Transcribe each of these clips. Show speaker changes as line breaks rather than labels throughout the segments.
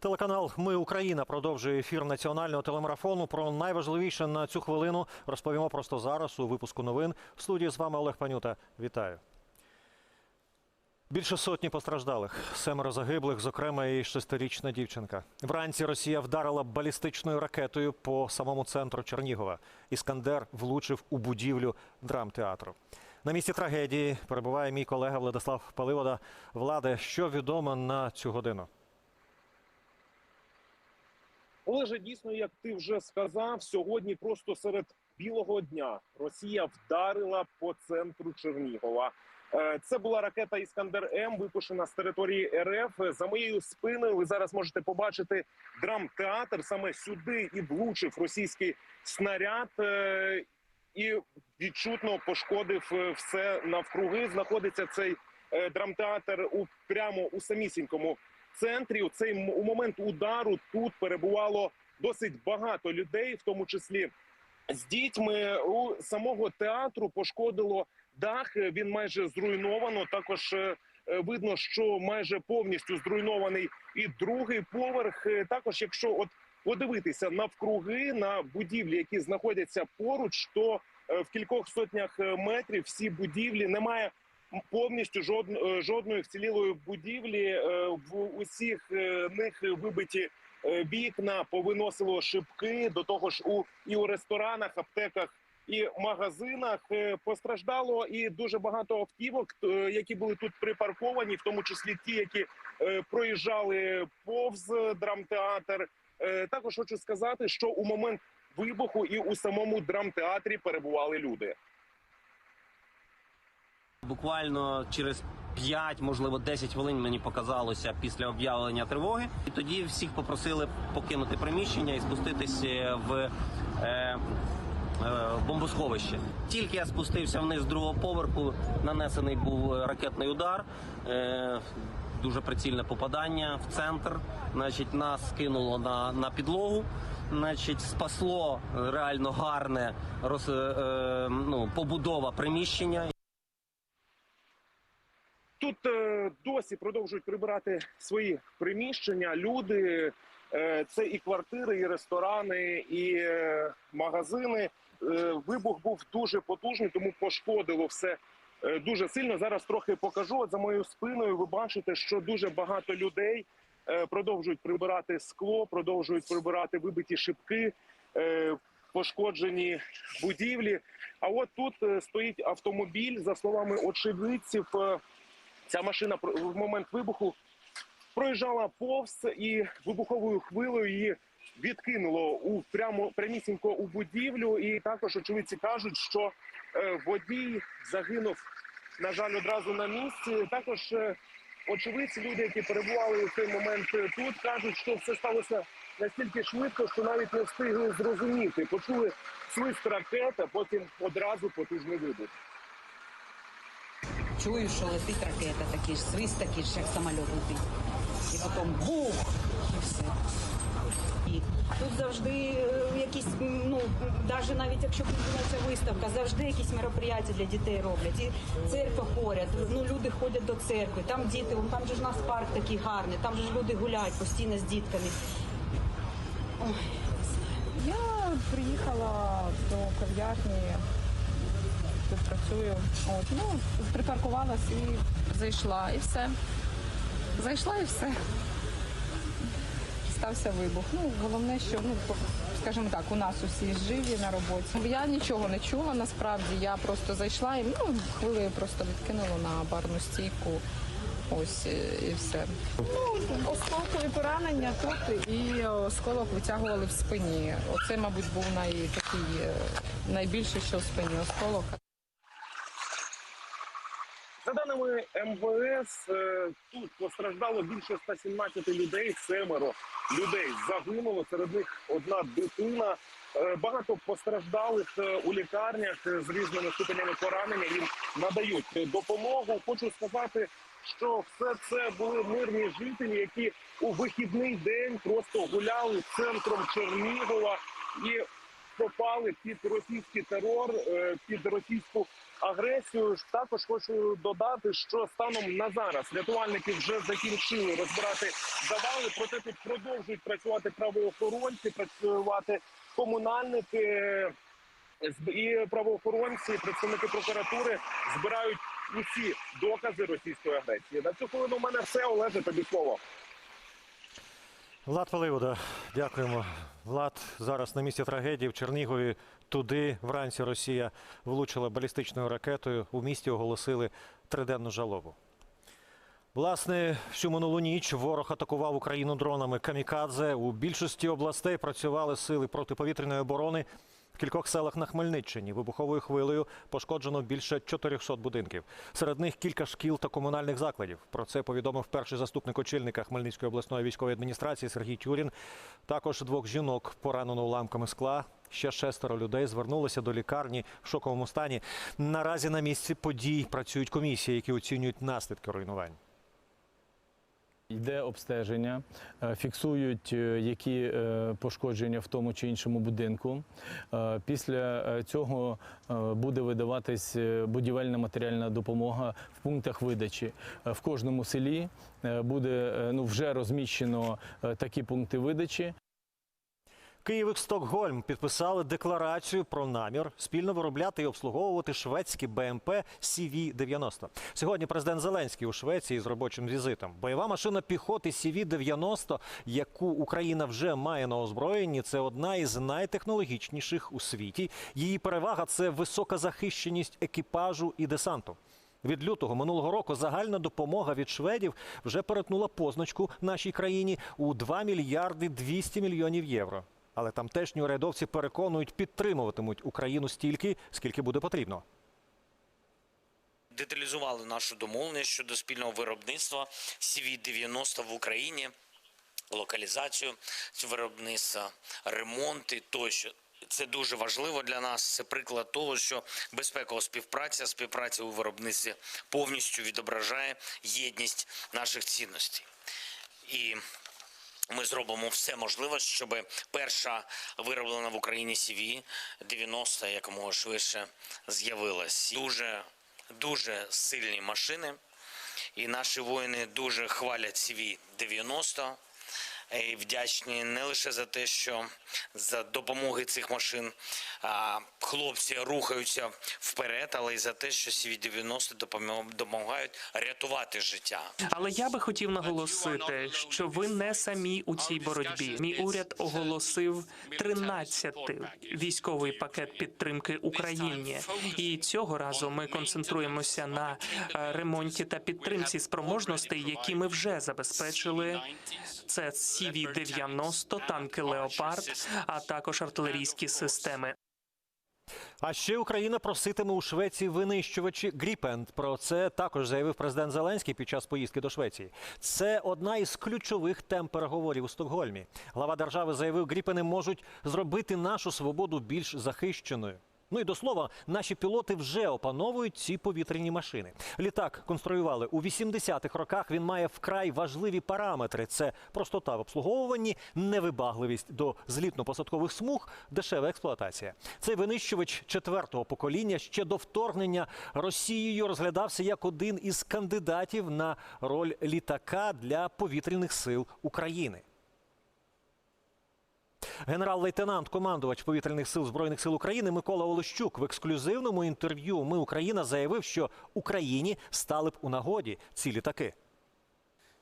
Телеканал Ми Україна продовжує ефір національного телемарафону. Про найважливіше на цю хвилину розповімо просто зараз у випуску новин. В студії з вами Олег Панюта. Вітаю. Більше сотні постраждалих, семеро загиблих, зокрема і шестирічна дівчинка. Вранці Росія вдарила балістичною ракетою по самому центру Чернігова. Іскандер влучив у будівлю драмтеатру. На місці трагедії перебуває мій колега Владислав Паливода. Владе, що відомо на цю годину?
Олеже, дійсно, як ти вже сказав, сьогодні просто серед білого дня Росія вдарила по центру Чернігова. Е, Це була ракета Іскандер М, випущена з території РФ. За моєю спиною ви зараз можете побачити драмтеатр. Саме сюди і влучив російський снаряд. е, І відчутно пошкодив е, все навкруги. Знаходиться цей драмтеатр у прямо у самісінькому центрі. У цей у момент удару тут перебувало досить багато людей, в тому числі з дітьми. У самого театру пошкодило дах. Він майже зруйновано. Також е, е, видно, що майже повністю зруйнований і другий поверх. Е, Також, якщо от подивитися навкруги на будівлі, які знаходяться поруч, то е, в кількох сотнях е, метрів всі будівлі немає повністю жодн- е, жодної вцілілої будівлі. Е, В усіх е, них вибиті вікна, повиносило шибки. До того ж, у і у ресторанах, аптеках і магазинах постраждало і дуже багато автівок, які були тут припарковані, в тому числі ті, які проїжджали повз драмтеатр. Також хочу сказати, що у момент вибуху і у самому драмтеатрі перебували люди.
Буквально через 5, можливо, 10 хвилин мені показалося після об'явлення тривоги. І тоді всіх попросили покинути приміщення і спуститись е, в е, е, бомбосховище. Тільки я спустився вниз з другого поверху, нанесений був ракетний удар. Е, Дуже прицільне попадання в центр. Значить, нас кинуло на, на підлогу. Значить, спасло реально гарне роз, ну, побудова приміщення.
Тут е, досі продовжують прибирати свої приміщення. Люди е, це і квартири, і ресторани, і е, магазини. Вибух був дуже потужний, тому пошкодило все дуже сильно. Зараз трохи покажу. От за моєю спиною ви бачите, що дуже багато людей продовжують прибирати скло, продовжують прибирати вибиті шибки. Пошкоджені будівлі. А от тут стоїть автомобіль, за словами очевидців. Ця машина в момент вибуху проїжджала повз і вибуховою хвилею її відкинуло у прямо прямісінько у будівлю. І також очевидці кажуть, що е, водій загинув, на жаль, одразу на місці. Також е, очевидці, люди, які перебували в цей момент е, тут, кажуть, що все сталося настільки швидко, що навіть не встигли зрозуміти. Почули свист ракет, а потім одразу потужний вибух.
Чую, що летить ракета, такий ж свист, такий ж, як самоліт летить. І потім бух, і все. І тут завжди е, якісь, ну, навіть навіть якщо відбувається виставка, завжди якісь мероприятия для дітей роблять. І церква поряд, ну, люди ходять до церкви, там діти, там же ж у нас парк такий гарний, там же ж люди гуляють постійно з дітками. Ой,
Я приїхала до кав'ярні, тут працюю. От, ну, припаркувалась і зайшла, і все. Зайшла і все. Стався вибух. Ну, головне, що ну, скажімо так, у нас усі живі на роботі. Я нічого не чула насправді. Я просто зайшла і ну, хвилею просто відкинула на барну стійку. Ось і і все. Ну, осколкові поранення тут і осколок витягували в спині. Оце, мабуть, був най, такий, е, найбільший, що в спині осколок.
За даними МВС, е, тут постраждало більше 117 людей, семеро людей загинуло. Серед них одна дитина. Е, Багато постраждалих е, у лікарнях з різними ступенями поранення. Їм надають допомогу. Хочу сказати, що все це були мирні жителі, які у вихідний день просто гуляли центром Чернігова і попали під російський терор, е, під російську агресію. Також хочу додати, що станом на зараз рятувальники вже закінчили розбирати завали. Проте тут продовжують працювати правоохоронці, працювати комунальники і правоохоронці, і представники прокуратури збирають усі докази російської агресії. На цю хвилину у мене все Олеже. Тобі слово.
Влад Паливода, дякуємо. Влад зараз на місці трагедії в Чернігові. Туди вранці Росія влучила балістичною ракетою. У місті оголосили триденну жалобу. Власне, всю минулу ніч ворог атакував Україну дронами камікадзе. У більшості областей працювали сили протиповітряної оборони. Кількох селах на Хмельниччині вибуховою хвилею пошкоджено більше 400 будинків. Серед них кілька шкіл та комунальних закладів. Про це повідомив перший заступник очільника Хмельницької обласної військової адміністрації Сергій Тюрін. Також двох жінок поранено уламками скла. Ще шестеро людей звернулися до лікарні в шоковому стані. Наразі на місці подій працюють комісії, які оцінюють наслідки руйнувань.
Йде обстеження, е, фіксують, е, які е, пошкодження в тому чи іншому будинку. Після цього буде видаватись будівельна матеріальна допомога в пунктах видачі. В кожному селі буде ну, вже розміщено такі пункти видачі.
Київ і Стокгольм підписали декларацію про намір спільно виробляти і обслуговувати шведські БМП CV-90. Сьогодні президент Зеленський у Швеції з робочим візитом. Бойова машина піхоти CV-90, яку Україна вже має на озброєнні, це одна із найтехнологічніших у світі. Її перевага це висока захищеність екіпажу і десанту. Від лютого минулого року загальна допомога від шведів вже перетнула позначку нашій країні у 2 мільярди 200 мільйонів євро. Але тамтешні урядовці переконують, підтримуватимуть Україну стільки, скільки буде потрібно.
деталізували нашу домовленість щодо спільного виробництва CV-90 в Україні, локалізацію виробництва, ремонти тощо. Це дуже важливо для нас. Це приклад того, що безпекова співпраця, співпраця у виробництві повністю відображає єдність наших цінностей. І ми зробимо все можливе, щоб перша вироблена в Україні CV 90 якомога швидше з'явилась. Дуже дуже сильні машини, і наші воїни дуже хвалять CV 90 і вдячні не лише за те, що за допомоги цих машин хлопці рухаються вперед, але й за те, що CV-90 допомагають рятувати життя.
Але я би хотів наголосити, що ви не самі у цій боротьбі. Мій уряд оголосив 13-й військовий пакет підтримки Україні, і цього разу ми концентруємося на е, ремонті та підтримці спроможностей, які ми вже забезпечили. Це CV-90, танки Леопард, а також артилерійські системи.
А ще Україна проситиме у Швеції винищувачі Гріпенд. Про це також заявив президент Зеленський під час поїздки до Швеції. Це одна із ключових тем переговорів у Стокгольмі. Глава держави заявив, Гріпени можуть зробити нашу свободу більш захищеною. Ну і до слова, наші пілоти вже опановують ці повітряні машини. Літак конструювали у 80-х роках. Він має вкрай важливі параметри: це простота в обслуговуванні, невибагливість до злітно-посадкових смуг, дешева експлуатація. Цей винищувач четвертого покоління ще до вторгнення Росією розглядався як один із кандидатів на роль літака для повітряних сил України. Генерал-лейтенант, командувач повітряних сил збройних сил України Микола Олещук в ексклюзивному інтерв'ю Ми Україна заявив, що Україні стали б у нагоді ці літаки.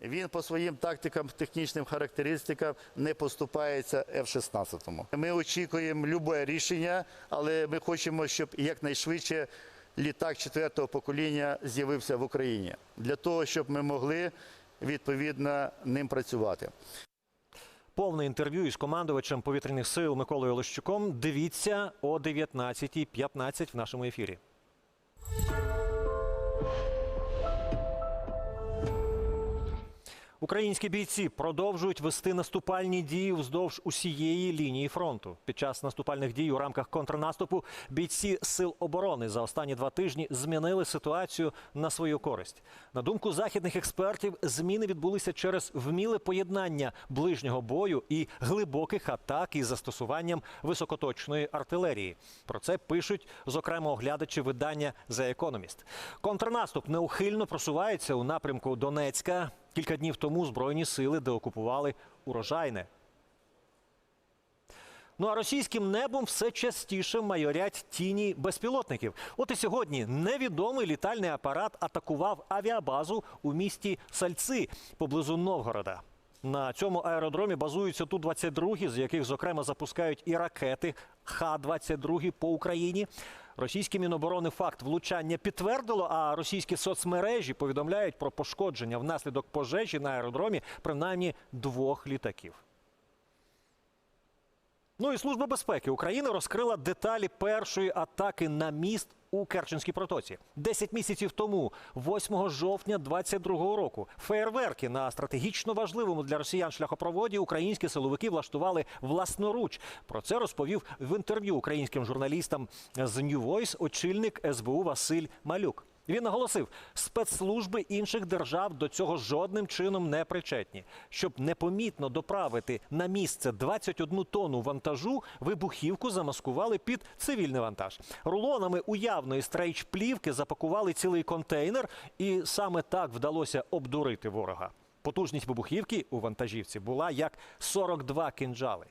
Він по своїм тактикам, технічним характеристикам не поступається F-16. Ми очікуємо любе рішення, але ми хочемо, щоб якнайшвидше літак четвертого покоління з'явився в Україні для того, щоб ми могли відповідно ним працювати.
Повне інтерв'ю із командувачем повітряних сил Миколою Олещуком дивіться о 19.15 в нашому ефірі. Українські бійці продовжують вести наступальні дії вздовж усієї лінії фронту. Під час наступальних дій у рамках контрнаступу бійці сил оборони за останні два тижні змінили ситуацію на свою користь. На думку західних експертів, зміни відбулися через вміле поєднання ближнього бою і глибоких атак із застосуванням високоточної артилерії. Про це пишуть зокрема оглядачі видання The Economist. Контрнаступ неухильно просувається у напрямку Донецька. Кілька днів тому збройні сили деокупували урожайне. Ну а російським небом все частіше майорять тіні безпілотників. От і сьогодні невідомий літальний апарат атакував авіабазу у місті Сальци поблизу Новгорода. На цьому аеродромі базуються ту 22 з яких, зокрема, запускають і ракети Х-22 по Україні. Російське Міноборони факт влучання підтвердило, а російські соцмережі повідомляють про пошкодження внаслідок пожежі на аеродромі принаймні двох літаків. Ну і служба безпеки України розкрила деталі першої атаки на міст у Керченській протоці. Десять місяців тому, 8 жовтня 22-го року, феєрверки на стратегічно важливому для росіян шляхопроводі українські силовики влаштували власноруч. Про це розповів в інтерв'ю українським журналістам з New Voice очільник СБУ Василь Малюк. Він наголосив, спецслужби інших держав до цього жодним чином не причетні. Щоб непомітно доправити на місце 21 тонну вантажу, вибухівку замаскували під цивільний вантаж. Рулонами уявної стрейч-плівки запакували цілий контейнер, і саме так вдалося обдурити ворога. Потужність вибухівки у вантажівці була як 42 кинджали.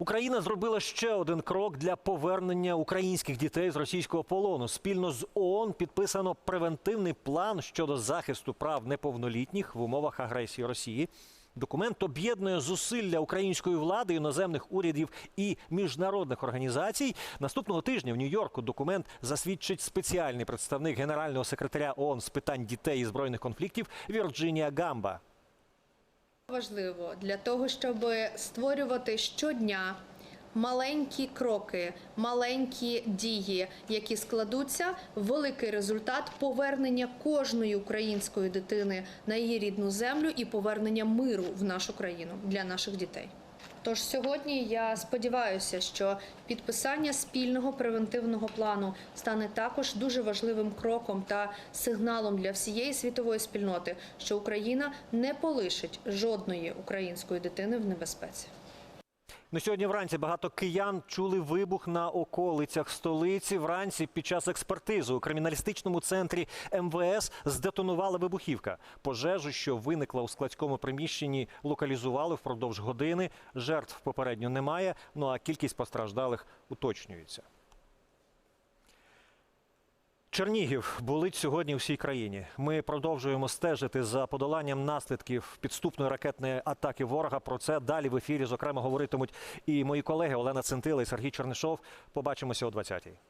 Україна зробила ще один крок для повернення українських дітей з російського полону. Спільно з ООН підписано превентивний план щодо захисту прав неповнолітніх в умовах агресії Росії. Документ об'єднує зусилля української влади, іноземних урядів і міжнародних організацій. Наступного тижня в Нью-Йорку документ засвідчить спеціальний представник генерального секретаря ООН з питань дітей і збройних конфліктів Вірджинія Гамба.
Важливо для того, щоб створювати щодня маленькі кроки, маленькі дії, які складуться великий результат повернення кожної української дитини на її рідну землю і повернення миру в нашу країну для наших дітей. Тож сьогодні я сподіваюся, що підписання спільного превентивного плану стане також дуже важливим кроком та сигналом для всієї світової спільноти, що Україна не полишить жодної української дитини в небезпеці.
Ну, сьогодні вранці багато киян чули вибух на околицях столиці. Вранці під час експертизи у криміналістичному центрі МВС здетонувала вибухівка. Пожежу, що виникла у складському приміщенні, локалізували впродовж години. Жертв попередньо немає. Ну а кількість постраждалих уточнюється. Чернігів болить сьогодні всій країні. Ми продовжуємо стежити за подоланням наслідків підступної ракетної атаки ворога. Про це далі в ефірі зокрема говоритимуть і мої колеги Олена Центила і Сергій Чернишов. Побачимося о 20-й.